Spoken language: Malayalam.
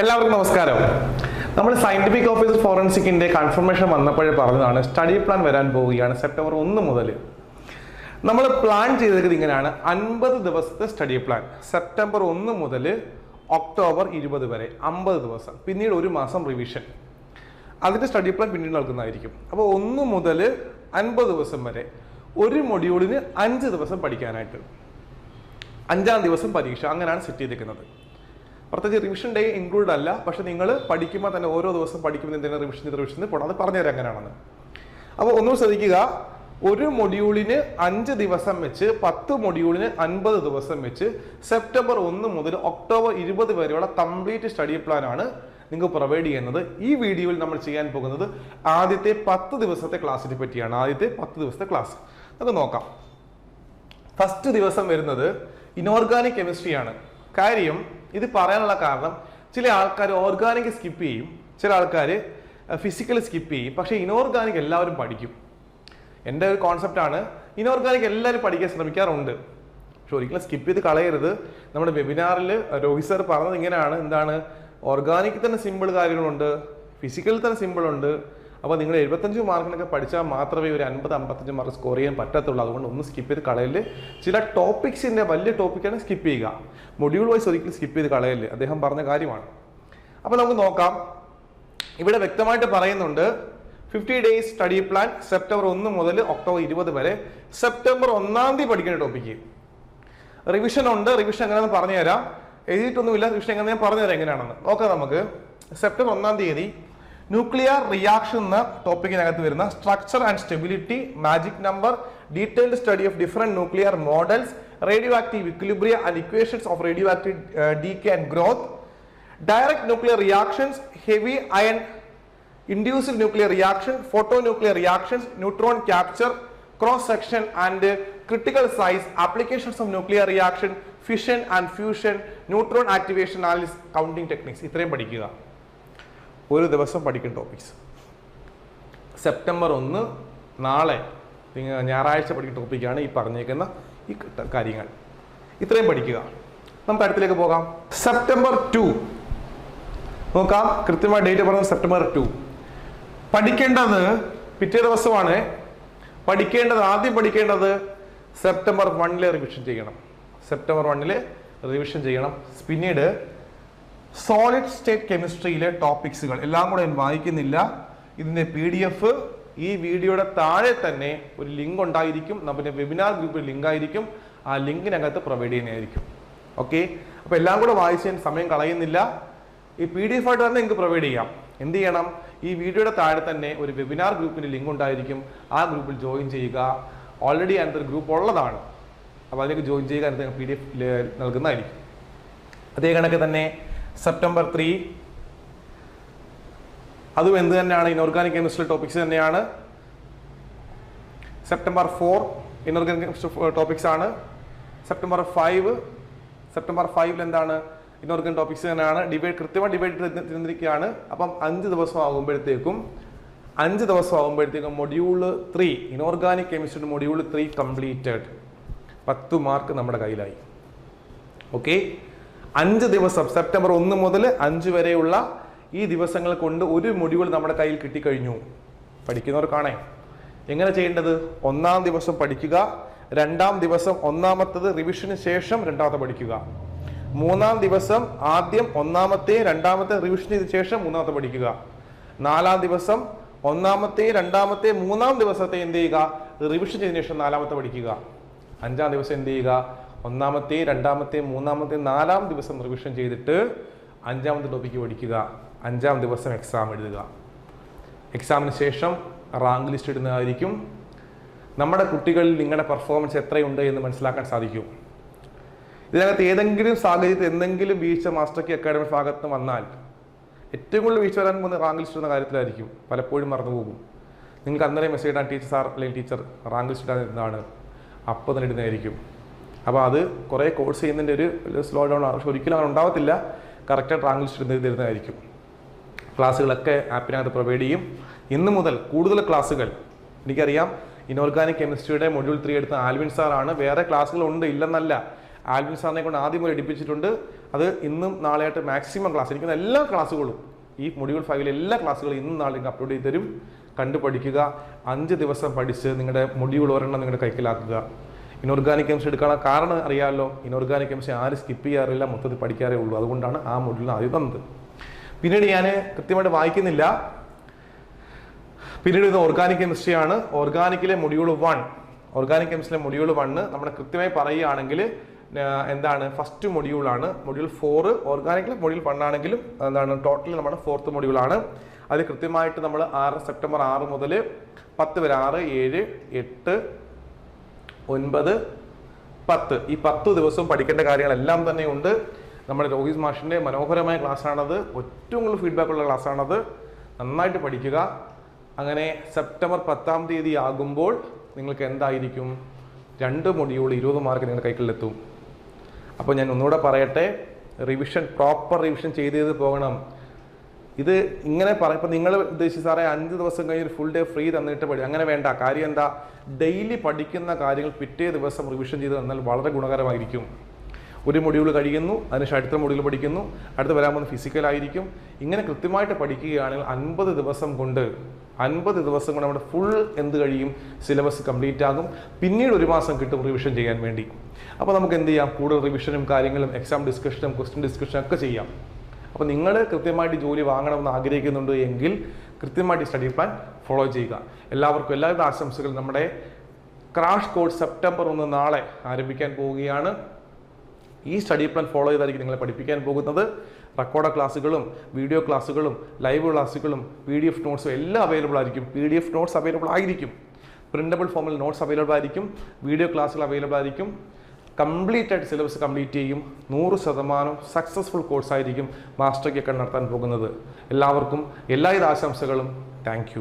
എല്ലാവർക്കും നമസ്കാരം. നമ്മൾ സയന്റിഫിക് ഓഫീസർ ഫോറൻസിക്കിന്റെ കൺഫർമേഷൻ വന്നപ്പോഴേ പറഞ്ഞതാണ് സ്റ്റഡി പ്ലാൻ വരാൻ പോവുകയാണ് സെപ്റ്റംബർ ഒന്ന് മുതൽ. നമ്മൾ പ്ലാൻ ചെയ്തിരിക്കുന്നത് ഇങ്ങനെയാണ് അൻപത് ദിവസത്തെ സ്റ്റഡി പ്ലാൻ സെപ്റ്റംബർ ഒന്ന് മുതൽ ഒക്ടോബർ ഇരുപത് വരെ അമ്പത് ദിവസം. പിന്നീട് ഒരു മാസം റിവിഷൻ അതിന്റെ സ്റ്റഡി പ്ലാൻ പിന്നീട് നൽകുന്നതായിരിക്കും. അപ്പോൾ ഒന്ന് മുതൽ അൻപത് ദിവസം വരെ ഒരു മൊഡ്യൂളിന് അഞ്ച് ദിവസം പഠിക്കാനായിട്ട്. അഞ്ചാം ദിവസം പരീക്ഷ അങ്ങനെയാണ് സെറ്റ് ചെയ്തിരിക്കുന്നത് പ്രത്യേകിച്ച് റിവിഷൻ ഡേ ഇൻക്ലൂഡ് അല്ല പക്ഷെ നിങ്ങൾ പഠിക്കുമ്പോൾ തന്നെ ഓരോ ദിവസം പഠിക്കുമ്പോൾ എന്തിനാണ് റിവിഷൻ ചെയ്ത് റിവിഷൻ ചെയ്ത് പോകണം അത് പറഞ്ഞുതരാം എങ്ങനെയാണെന്ന്. അപ്പോൾ ഒന്നും ശ്രദ്ധിക്കുക ഒരു മൊഡ്യൂളിന് അഞ്ച് ദിവസം വെച്ച് പത്ത് മൊഡ്യൂളിന് അൻപത് ദിവസം വെച്ച് സെപ്റ്റംബർ ഒന്ന് മുതൽ ഒക്ടോബർ ഇരുപത് വരെയുള്ള കംപ്ലീറ്റ് സ്റ്റഡി പ്ലാൻ ആണ് നിങ്ങൾക്ക് പ്രൊവൈഡ് ചെയ്യുന്നത്. ഈ വീഡിയോയിൽ നമ്മൾ ചെയ്യാൻ പോകുന്നത് ആദ്യത്തെ പത്ത് ദിവസത്തെ ക്ലാസ്സിനെ പറ്റിയാണ്. ആദ്യത്തെ പത്ത് ദിവസത്തെ ക്ലാസ് നമുക്ക് നോക്കാം. ഫസ്റ്റ് ദിവസം വരുന്നത് ഇനോർഗാനിക് കെമിസ്ട്രിയാണ് കാര്യം ഇത് പറയാനുള്ള കാരണം ചില ആൾക്കാർ ഓർഗാനിക് സ്കിപ്പ് ചെയ്യും. ചില ആൾക്കാർ ഫിസിക്കൽ സ്കിപ്പ് ചെയ്യും. പക്ഷേ ഇനോർഗാനിക് എല്ലാവരും പഠിക്കും. എന്റെ ഒരു കോൺസെപ്റ്റാണ് ഇനോർഗാനിക് എല്ലാവരും പഠിക്കാൻ ശ്രമിക്കാറുണ്ട്. പക്ഷെ ഒരിക്കലും സ്കിപ്പ് ചെയ്ത് കളയരുത്. നമ്മുടെ വെബിനാറിൽ രോഹിത് സാർ പറഞ്ഞത് ഇങ്ങനെയാണ്. എന്താണ്? ഓർഗാനിക് തന്നെ സിമ്പിൾ കാര്യങ്ങളുണ്ട്. ഫിസിക്കൽ തന്നെ സിമ്പിൾ ഉണ്ട്. അപ്പോൾ നിങ്ങൾ എഴുപത്തഞ്ച് മാർക്കിനൊക്കെ പഠിച്ചാൽ മാത്രമേ ഒരു അൻപത് അമ്പത്തഞ്ച് മാർക്ക് സ്കോർ ചെയ്യാൻ പറ്റത്തുള്ളൂ. അതുകൊണ്ട് ഒന്ന് സ്കിപ്പ് ചെയ്ത് കളയൽ. ചില ടോപ്പിക്സിന്റെ വലിയ ടോപ്പിക്കാണ് സ്കിപ്പ് ചെയ്യുക. മൊഡ്യൂൾ വൈസ് ഒരിക്കലും സ്കിപ്പ് ചെയ്ത് കളയൽ. അദ്ദേഹം പറഞ്ഞ കാര്യമാണ്. അപ്പോൾ നമുക്ക് നോക്കാം. ഇവിടെ വ്യക്തമായിട്ട് പറയുന്നുണ്ട് fifty days study plan September ഒന്ന് മുതൽ ഒക്ടോബർ ഇരുപത് വരെ. സെപ്റ്റംബർ ഒന്നാം തീയതി പഠിക്കുന്ന ടോപ്പിക്ക് റിവിഷൻ ഉണ്ട്. റിവിഷൻ എങ്ങനെയാണെന്ന് പറഞ്ഞുതരാം. എഴുതിയിട്ടൊന്നുമില്ല. റിവിഷൻ എങ്ങനെ ഞാൻ പറഞ്ഞുതരാം എങ്ങനെയാണെന്ന്. നോക്കാം നമുക്ക്. സെപ്റ്റംബർ ഒന്നാം തീയതി ന്യൂക്ലിയർ റിയാക്ഷൻ എന്ന ടോപ്പിക്കിനകത്ത് വരുന്ന structure and stability magic number detailed study of different nuclear models radioactive equilibria and equations of radioactive decay and growth direct nuclear reactions heavy ion induced nuclear reaction photonuclear reactions neutron capture cross section and critical size applications of nuclear reaction fission and fusion neutron activation and counting techniques ഇത്രയും പഠിക്കുക. ഒരു ദിവസം പഠിക്കുന്ന ടോപ്പിക്സ് സെപ്റ്റംബർ ഒന്ന് നാളെ ഞായറാഴ്ച പഠിക്കുന്ന ടോപ്പിക്കാണ് ഈ പറഞ്ഞേക്കുന്ന ഈ കാര്യങ്ങൾ. ഇത്രയും പഠിക്കുക. നമുക്ക് അടുത്തിലേക്ക് പോകാം. സെപ്റ്റംബർ ടു നോക്കാം. കൃത്യമായ ഡേറ്റ് പറഞ്ഞത് സെപ്റ്റംബർ ടു പഠിക്കേണ്ടത് പിറ്റേ ദിവസമാണ്. പഠിക്കേണ്ടത് ആദ്യം പഠിക്കേണ്ടത് സെപ്റ്റംബർ വണ്ണിലെ റിവിഷൻ ചെയ്യണം. സെപ്റ്റംബർ വണ്ണിലെ റിവിഷൻ ചെയ്യണം. പിന്നീട് സോളിഡ് സ്റ്റേറ്റ് കെമിസ്ട്രിയിലെ ടോപ്പിക്സുകൾ എല്ലാം കൂടെ ഞാൻ വായിക്കുന്നില്ല. ഇതിന്റെ പി ഡി എഫ് ഈ വീഡിയോയുടെ താഴെ തന്നെ ഒരു ലിങ്ക് ഉണ്ടായിരിക്കും. നമ്മുടെ വെബിനാർ ഗ്രൂപ്പിൽ ലിങ്ക് ആയിരിക്കും. ആ ലിങ്കിനകത്ത് പ്രൊവൈഡ് ചെയ്യുന്നതായിരിക്കും. ഓക്കെ അപ്പൊ എല്ലാം കൂടെ വായിച്ച് ഞാൻ സമയം കളയുന്നില്ല. ഈ പി ഡി എഫ് ആയിട്ട് തന്നെ നിങ്ങൾക്ക് പ്രൊവൈഡ് ചെയ്യാം. എന്ത് ചെയ്യണം? ഈ വീഡിയോയുടെ താഴെ തന്നെ ഒരു വെബിനാർ ഗ്രൂപ്പിന്റെ ലിങ്ക് ഉണ്ടായിരിക്കും. ആ ഗ്രൂപ്പിൽ ജോയിൻ ചെയ്യുക. ഓൾറെഡി അതിനകത്ത് ഗ്രൂപ്പ് ഉള്ളതാണ്. അപ്പോൾ അതിലേക്ക് ജോയിൻ ചെയ്യുക അതിനകത്ത് പി ഡി എഫ് നൽകുന്നതായിരിക്കും. അതേ കണക്ക് തന്നെ സെപ്റ്റംബർ ത്രീ. അതും എന്ത് തന്നെയാണ്? ഇനോർഗാനിക് കെമിസ്ട്രി ടോപ്പിക്സ് തന്നെയാണ്. September four inorganic chemistry topics ആണ്. സെപ്റ്റംബർ ഫൈവ് സെപ്റ്റംബർ ഫൈവിൽ എന്താണ്? ഇനോർഗൻ ടോപ്പിക്സ് തന്നെയാണ്. ഡിബേറ്റ് കൃത്യമായി ഡിബേറ്റ് തിരുന്നിരിക്കുകയാണ് അപ്പം അഞ്ച് ദിവസം ആകുമ്പോഴത്തേക്കും അഞ്ച് ദിവസം ആകുമ്പോഴത്തേക്കും module three inorganic chemistry module three completed പത്ത് മാർക്ക് നമ്മുടെ കയ്യിലായി. ഓക്കെ അഞ്ച് ദിവസം സെപ്റ്റംബർ ഒന്ന് മുതൽ അഞ്ച് വരെയുള്ള ഈ ദിവസങ്ങൾ കൊണ്ട് ഒരു മൊഡ്യൂൾ നമ്മുടെ കയ്യിൽ കിട്ടിക്കഴിഞ്ഞു. പഠിക്കുന്നവർക്കാണേ എങ്ങനെ ചെയ്യേണ്ടത്? ഒന്നാം ദിവസം പഠിക്കുക രണ്ടാം ദിവസം ഒന്നാമത്തത് റിവിഷന് ശേഷം രണ്ടാമത്തെ പഠിക്കുക. മൂന്നാം ദിവസം ആദ്യം ഒന്നാമത്തെ രണ്ടാമത്തെ റിവിഷൻ ചെയ്ത ശേഷം മൂന്നാമത്തെ പഠിക്കുക. നാലാം ദിവസം ഒന്നാമത്തെ രണ്ടാമത്തെ മൂന്നാം ദിവസത്തെ എന്ത് ചെയ്യുക? റിവിഷൻ ചെയ്തതിനു ശേഷം നാലാമത്തെ പഠിക്കുക. അഞ്ചാം ദിവസം എന്ത് ചെയ്യുക? ഒന്നാമത്തെ രണ്ടാമത്തെ മൂന്നാമത്തെ നാലാം ദിവസം റിവിഷൻ ചെയ്തിട്ട് അഞ്ചാമത്തെ ടോപ്പിക്ക് പഠിക്കുക. അഞ്ചാം ദിവസം എക്സാം എഴുതുക. എക്സാമിന് ശേഷം റാങ്ക് ലിസ്റ്റ് ഇടുന്നതായിരിക്കും. നമ്മുടെ കുട്ടികളിൽ നിങ്ങളുടെ പെർഫോമൻസ് എത്രയുണ്ട് എന്ന് മനസ്സിലാക്കാൻ സാധിക്കും. ഇതിനകത്ത് ഏതെങ്കിലും സാഹചര്യത്തിൽ എന്തെങ്കിലും വീഴ്ച മാസ്റ്റർ കി അക്കാഡമി ഭാഗത്ത് വന്നാൽ ഏറ്റവും കൂടുതൽ വീഴ്ച വരാൻ പോകുന്ന റാങ്ക് ലിസ്റ്റ് എന്ന കാര്യത്തിലായിരിക്കും. പലപ്പോഴും മറന്നുപോകും നിങ്ങൾക്ക് അന്നേരം മെസ്സേജ് ഇടാൻ ടീച്ചർ സാർ അല്ലെങ്കിൽ ടീച്ചർ റാങ്ക് ലിസ്റ്റ് ഇടാൻ ഇരുന്നതാണ്. അപ്പോൾ തന്നെ ഇടുന്നതായിരിക്കും. അപ്പോൾ അത് കുറേ കോഴ്സ് ചെയ്യുന്നതിന്റെ ഒരു സ്ലോ ഡൗൺ ആണ്. പക്ഷെ ഒരിക്കലും അങ്ങനെ ഉണ്ടാവത്തില്ല. കറക്റ്റായിട്ട് റാങ്ക് ലിസ്റ്റ് ഇടുന്നത് തരുന്നതായിരിക്കും. ക്ലാസ്സുകളൊക്കെ ആപ്പിനകത്ത് പ്രൊവൈഡ് ചെയ്യും. ഇന്ന് മുതൽ കൂടുതൽ ക്ലാസ്സുകൾ എനിക്കറിയാം ഇനോർഗാനിക് കെമിസ്ട്രിയുടെ മൊഡ്യൂൾ ത്രീ എടുത്ത ആൽവിൻ സാറാണ് വേറെ ക്ലാസ്സുകളുണ്ട് ഇല്ലെന്നല്ല. ആൽവിൻ സാറിനെ കൊണ്ട് ആദ്യം മുതൽ എടുപ്പിച്ചിട്ടുണ്ട്. അത് ഇന്നും നാളെയായിട്ട് മാക്സിമം ക്ലാസ് എനിക്കുന്ന എല്ലാ ക്ലാസ്സുകളും ഈ മൊഡ്യൂൾ ഫൈവിലെ എല്ലാ ക്ലാസ്സുകളും ഇന്നും നാളെ അപ്ലോഡ് ചെയ്ത് തരും. കണ്ടു പഠിക്കുക അഞ്ച് ദിവസം പഠിച്ച് നിങ്ങളുടെ മൊഡ്യൂൾ ഒരെണ്ണം നിങ്ങളുടെ കൈക്കലാക്കുക. ഇനോർഗാനിക് കെമിസ്ട്രി എടുക്കാനുള്ള കാരണം അറിയാമല്ലോ ഇനോർഗാനിക് കെമിസ്ട്രി ആരും സ്കിപ്പ് ചെയ്യാറില്ല മൊത്തത്തിൽ പഠിക്കാറേ ഉള്ളൂ. അതുകൊണ്ടാണ് ആ മൊഡ്യൂൾ ആദ്യം തന്നത്. പിന്നീട് ഞാൻ കൃത്യമായിട്ട് വായിക്കുന്നില്ല. പിന്നീട് ഇത് ഓർഗാനിക് കെമിസ്ട്രി ആണ്. ഓർഗാനിക്കിലെ മൊഡ്യൂൾ വൺ ഓർഗാനിക് കെമിസ്ട്രിയിലെ മൊഡ്യൂൾ വണ്ണ് നമ്മുടെ കൃത്യമായി പറയുകയാണെങ്കിൽ എന്താണ്? ഫസ്റ്റ് മൊഡ്യൂളാണ് മൊഡ്യൂൾ ഫോറ് ഓർഗാനിക്കിലെ മൊഡ്യൂൾ വൺ ആണെങ്കിലും എന്താണ്? ടോട്ടലി നമ്മുടെ ഫോർത്ത് മൊഡ്യൂളാണ് അതിൽ കൃത്യമായിട്ട് നമ്മൾ ആറ് സെപ്റ്റംബർ ആറ് മുതൽ പത്ത് വരെ ആറ് ഏഴ് എട്ട് ഒൻപത് പത്ത്. ഈ പത്ത് ദിവസവും പഠിക്കേണ്ട കാര്യങ്ങളെല്ലാം തന്നെ ഉണ്ട്. നമ്മുടെ രോഹിത് മാഷിന്റെ മനോഹരമായ ക്ലാസ്സാണത്. ഏറ്റവും കൂടുതൽ ഫീഡ്ബാക്ക് ഉള്ള ക്ലാസ്സാണത്. നന്നായിട്ട് പഠിക്കുക. അങ്ങനെ സെപ്റ്റംബർ പത്താം തീയതി ആകുമ്പോൾ നിങ്ങൾക്ക് എന്തായിരിക്കും? രണ്ട് മൊഡ്യൂൾ ഇരുപത് മാർക്ക് നിങ്ങളുടെ കൈകളിലെത്തും. അപ്പോൾ ഞാൻ ഒന്നുകൂടെ പറയട്ടെ റിവിഷൻ പ്രോപ്പർ റിവിഷൻ ചെയ്ത് ചെയ്ത് പോകണം. ഇത് ഇങ്ങനെ പറ ഇപ്പം നിങ്ങൾ ഉദ്ദേശിച്ച് സാറേ അഞ്ച് ദിവസം കഴിഞ്ഞ് ഒരു ഫുൾ ഡേ ഫ്രീ തന്നിട്ട് പഠി അങ്ങനെ വേണ്ട. കാര്യം എന്താ? ഡെയിലി പഠിക്കുന്ന കാര്യങ്ങൾ പിറ്റേ ദിവസം റിവിഷൻ ചെയ്ത് തന്നാൽ വളരെ ഗുണകരമായിരിക്കും. ഒരു മൊഡ്യൂൾ കഴിയുന്നു അതിനുശേഷം അടുത്ത മൊഡ്യൂൾ പഠിക്കുന്നു അടുത്ത് വരാൻ പോകുന്ന ഫിസിക്കലായിരിക്കും ഇങ്ങനെ കൃത്യമായിട്ട് പഠിക്കുകയാണെങ്കിൽ അൻപത് ദിവസം കൊണ്ട് അൻപത് ദിവസം കൊണ്ട് നമ്മുടെ ഫുൾ എന്ത് കഴിയും? സിലബസ് കംപ്ലീറ്റ് ആകും. പിന്നീട് ഒരു മാസം കിട്ടും റിവിഷൻ ചെയ്യാൻ വേണ്ടി. അപ്പോൾ നമുക്ക് എന്ത് ചെയ്യാം? കൂടുതൽ റിവിഷനും കാര്യങ്ങളും എക്സാം ഡിസ്കഷനും ക്വസ്റ്റ്യൻ ഡിസ്കഷനും ഒക്കെ ചെയ്യാം. അപ്പോൾ നിങ്ങൾ കൃത്യമായിട്ട് ജോലി വാങ്ങണമെന്ന് ആഗ്രഹിക്കുന്നുണ്ട് എങ്കിൽ കൃത്യമായിട്ട് സ്റ്റഡി പ്ലാൻ ഫോളോ ചെയ്യുക. എല്ലാവർക്കും എല്ലാവരുടെ ആശംസകൾ നമ്മുടെ ക്രാഷ് കോഴ്സ് സെപ്റ്റംബർ ഒന്ന് നാളെ ആരംഭിക്കാൻ പോവുകയാണ്. ഈ സ്റ്റഡി പ്ലാൻ ഫോളോ ചെയ്തായിരിക്കും നിങ്ങളെ പഠിപ്പിക്കാൻ പോകുന്നത്. റെക്കോർഡ് ക്ലാസ്സുകളും വീഡിയോ ക്ലാസ്സുകളും ലൈവ് ക്ലാസ്സുകളും പി ഡി എഫ് നോട്ട്സും എല്ലാം അവൈലബിൾ ആയിരിക്കും. P D F notes available ആയിരിക്കും പ്രിന്റബിൾ ഫോമിൽ നോട്ട്സ് അവൈലബിൾ ആയിരിക്കും വീഡിയോ ക്ലാസ്സുകൾ അവൈലബിൾ ആയിരിക്കും. കംപ്ലീറ്റ് ആയിട്ട് സിലബസ് കംപ്ലീറ്റ് ചെയ്യും. നൂറ് ശതമാനം സക്സസ്ഫുൾ കോഴ്സായിരിക്കും മാസ്റ്റർ ഒക്കെ നടത്താൻ പോകുന്നത്. എല്ലാവർക്കും എല്ലാവിധ ആശംസകളും താങ്ക്